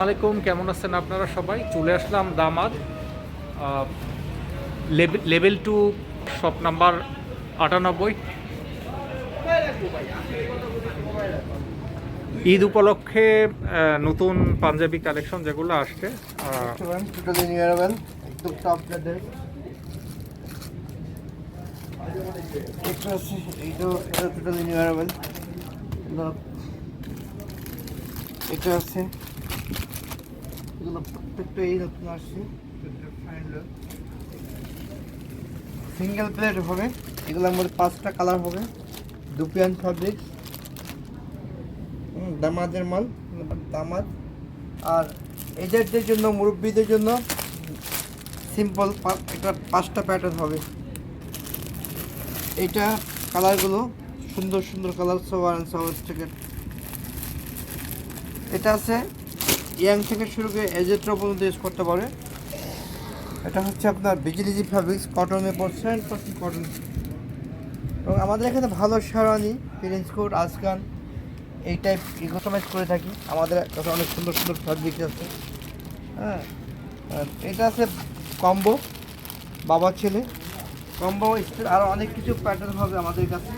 আলাইকুম, কেমন আছেন আপনারা সবাই? চলে আসলাম দামাদ লেভেল- টু, শপ নাম্বার আটানব্বই। ঈদ উপলক্ষে নতুন পাঞ্জাবি কালেকশন যেগুলো আসছে এটা আছে এগুলো প্রত্যেকটা এই সিঙ্গেল প্লেট হবে, এগুলোর মধ্যে পাঁচটা কালার হবে। দুপিয়ান ফ্যাব্রিক দামাদের মাল, দামাদ। আর এজারদের জন্য, মুরব্বীদের জন্য সিম্পল একটা পাঁচটা প্যাটার্ন হবে। এটা কালারগুলো সুন্দর সুন্দর কালার সবার সবার থেকে। এটা আছে ইয়াং থেকে শুরু করে এজেটরা পর্যন্ত ইউজ করতে পারে। এটা হচ্ছে আপনার বিজিলিজি ফ্যাব্রিক্স কটনে পার্সেন্ট পার্সেন্ট কটন এবং আমাদের এখানে ভালো শেরওয়ানি প্রিন্স কোট আজকান এই টাইপ কাস্টমাইজ করে থাকি। আমাদের কাছে অনেক সুন্দর সুন্দর ফ্যাব্রিক আছে। হ্যাঁ এটা আছে কম্বো বাবা ছেলে। কম্বো আরও অনেক কিছু প্যাটার্ন হবে আমাদের কাছে।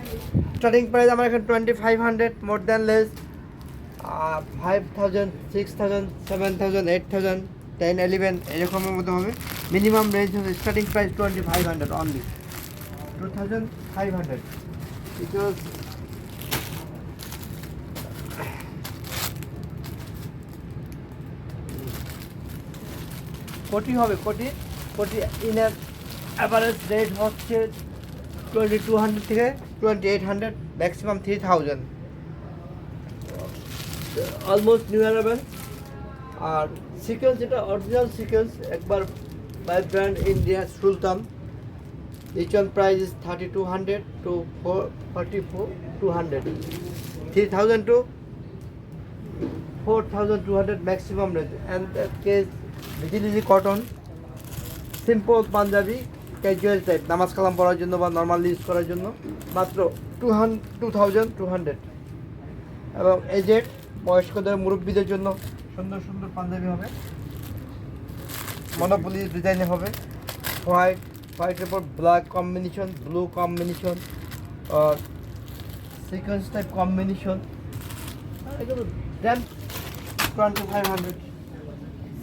স্টার্টিং প্রাইস আমার এখানে twenty five hundred more than less five thousand six thousand seven thousand eight thousand ten eleven এরকমের মধ্যে হবে। মিনিমাম রেঞ্জ হবে starting price twenty five hundred only two thousand five hundred because কোটি হবে কোটি কোটি ইনার অ্যাভারেজ রেট হচ্ছে twenty two hundred থেকে twenty eight hundred maximum three thousand almost new arrival আর সিকেন্স যেটা অরিজিনাল সিকেন্স একবার by brand India Sultan each four price is 3200 to 4 44 200 3000 to 4200 maximum range. And that case vigility cotton simple Punjabi casual type নামাজ কালাম পড়ার জন্য বা normal use করার জন্য মাত্র two hundred two thousand two hundred এবং এজেড বয়স্কদের মুরব্বীদের জন্য সুন্দর সুন্দর পাঞ্জাবি হবে। মনোপলি ডিজাইনে হবে। হোয়াইট হোয়াইটের উপর ব্ল্যাক কম্বিনেশন ব্লু কম্বিনেশন আর সিকোয়েন্স টাইপ কম্বিনেশন এগুলো twenty five hundred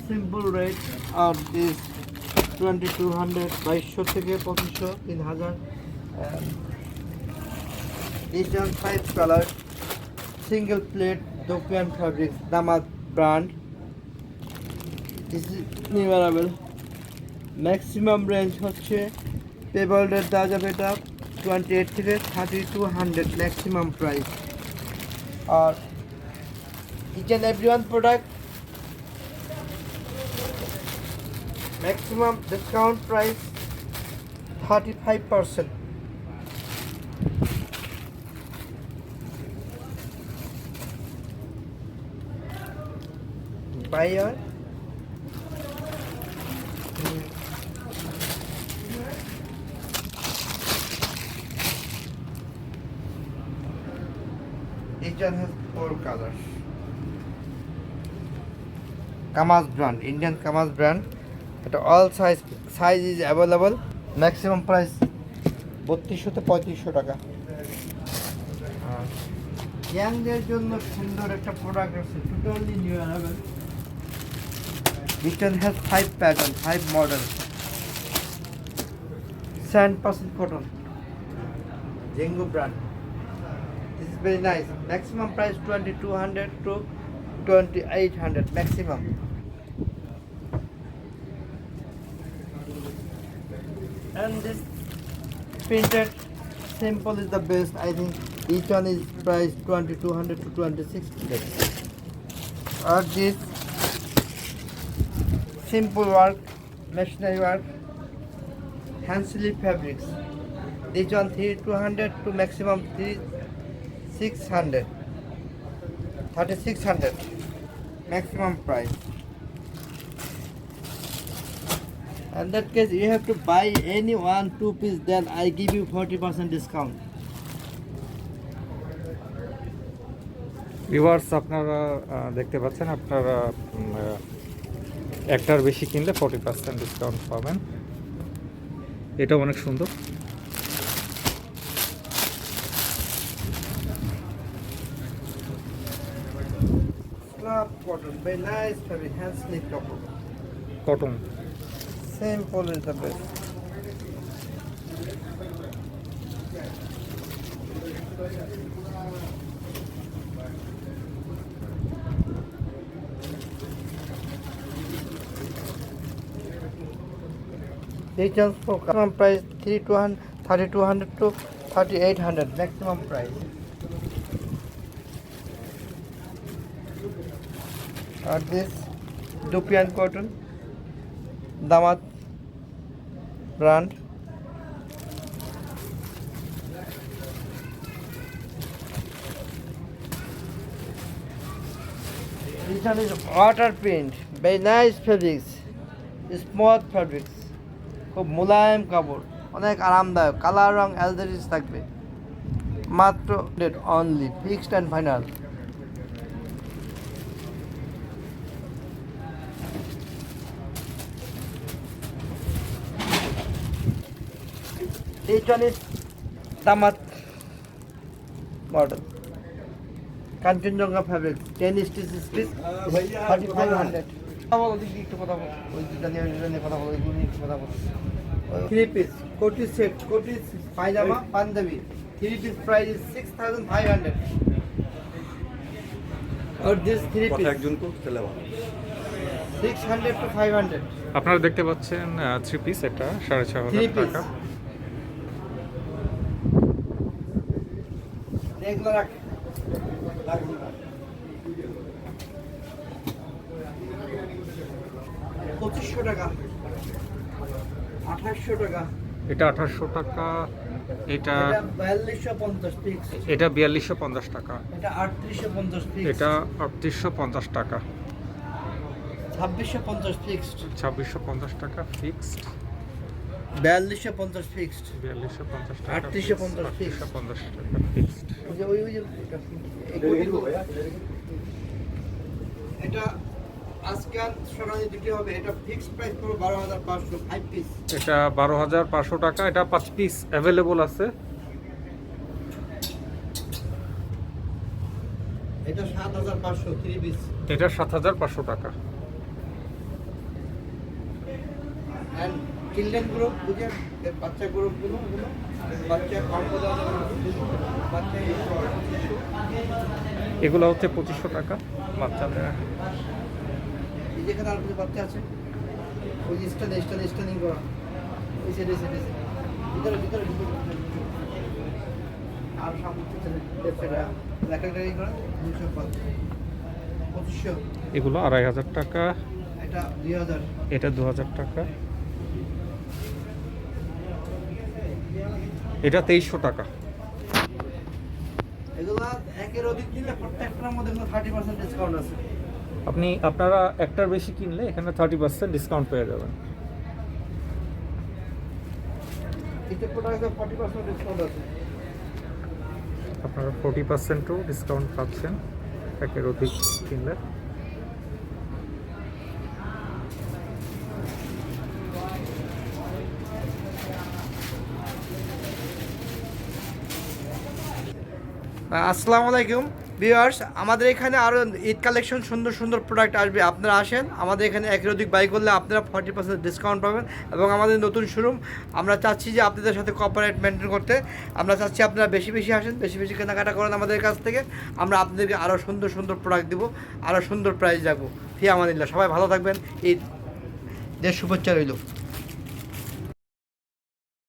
simple rate R this twenty two hundred বাইশশো থেকে পঁচিশশো তিন হাজার ফাইভ কালার সিঙ্গেল প্লেট দোপিয়ান ফ্যাব্রিক্স দামাত brand this is new maximum range হচ্ছে পেবলের দেওয়া যাবে এটা টোয়েন্টি এইট থেকে thirty two hundred maximum price R each and every one product maximum discount price thirty five percent buy R? One has four colors. Kamaz brand, Indian Kamaz brand. এটা all size size is available maximum price বত্রিশশো থেকে পঁয়ত্রিশশো টাকা। ইয়াংদের জন্য সুন্দর একটা product আছে। Totally new available Return has 5 pattern, 5 model. Sand percent cotton. Jengo brand. This is very nice. Maximum price 2200 to 2800 maximum. And this printed simple is the best. I think each one is priced 2200 to 2600. Or this simple work, machinery work, hand sleeve fabrics. This one 3200 to maximum 3 600 3600 maximum price in that case you have to buy any one two piece then i give you 40 percent discount viewers আপনারা দেখতে পাচ্ছেন আপনারা একটার বেশি কিনলে forty percent discount পাবেন। এটা অনেক সুন্দর। Very nice fabric, hand sleeve for maximum price three two hundred, thirty two hundred to thirty eight hundred maximum price. Or this Dupian cotton, Damat brand. This one is water print, very nice fabrics, smooth fabrics, খুব মোলায়েম কাপড়, অনেক আরামদায়ক, colour রং অ্যালজারিস থাকবে। মাত্র date only fixed and final is Damat Kanchenjunga fabric ten stitch stitch thirty five hundred crore crore three piece six thousand five hundred R three six five hundred আপনারা দেখতে পাচ্ছেন থ্রি পিস এটা সাড়ে ছ হাজার টাকা। রাখ পঁচিশশো টাকা। আঠাশশো টাকা। এটা আঠাশশো টাকা এটা বিয়াল্লিশশো পঞ্চাশ এটা বিয়াল্লিশশো পঞ্চাশ টাকা। এটা আটত্রিশশো পঞ্চাশ এটা আটত্রিশশো পঞ্চাশ টাকা। ছাব্বিশশো পঞ্চাশ ফিক্সড ছাব্বিশশো পঞ্চাশ টাকা ফিক্সড বিয়াল্লিশশো পঞ্চাশ ফিক্সড বিয়াল্লিশশো পঞ্চাশ টাকা আটত্রিশশো পঞ্চাশ আটত্রিশশো পঞ্চাশ টাকা ফিক্সড ওই ওই এটা, এই কোটিগুলো। এটা আজকে আর সকালে দুটি হবে এটা ফিক্সড প্রাইস পুরো বারো হাজার পাঁচশো ফাইভ পিস এটা বারো হাজার পাঁচশো টাকা এটা পাঁচ পিস অ্যাভেলেবল আছে। এটা সাত হাজার পাঁচশো থ্রি পিস এটা সাত হাজার পাঁচশো টাকা। অ্যান্ড চিলড্রেন গ্রুপ বুঝে বাচ্চা এগুলো হচ্ছে পঁচিশশো টাকা বাচ্চাদের। যেখানে আর কিছু বাচ্চা আছে? ওই যে স্টান স্টান স্টানিং করা। এই সাইডে সাইডে ভিতরে ভিতরে ভিতরে। আর সামনে সেটা করা দুশো পাঁচ পঁচিশশো। এগুলো আড়াই হাজার টাকা। এটা দুই হাজার। এটা দু হাজার টাকা। এটা তেইশশো টাকা। এগুলো একের অধিক দিলে প্রত্যেকটার মধ্যে থার্টি পার্সেন্ট ডিসকাউন্ট আছে। আপনি আপনারা একটার বেশি কিনলে এখানে থার্টি পার্সেন্ট ডিসকাউন্ট পেয়ে যাবেন। আপনারা ফোর্টি পার্সেন্টও ডিসকাউন্ট পাচ্ছেন একের অধিক কিনলে। আসসালামু আলাইকুম। ভিউয়ার্স, আমাদের এখানে আরও ঈদ কালেকশন, সুন্দর সুন্দর প্রোডাক্ট আসবে। আপনারা আসেন, আমাদের এখানে একের অধিক বাই করলে আপনারা ফর্টি পার্সেন্ট ডিসকাউন্ট পাবেন এবং আমাদের নতুন শোরুম আমরা চাচ্ছি যে আপনাদের সাথে কোঅপারেট মেনটেন করতে। আমরা চাচ্ছি আপনারা বেশি বেশি আসেন, বেশি বেশি কেনাকাটা করেন আমাদের কাছ থেকে। আমরা আপনাদেরকে আরও সুন্দর সুন্দর প্রোডাক্ট দেবো আরও সুন্দর প্রাইস রাখব। ফি আমাদিল্লা সবাই ভালো থাকবেন, ঈদ, দেশ শুভেচ্ছা রইল।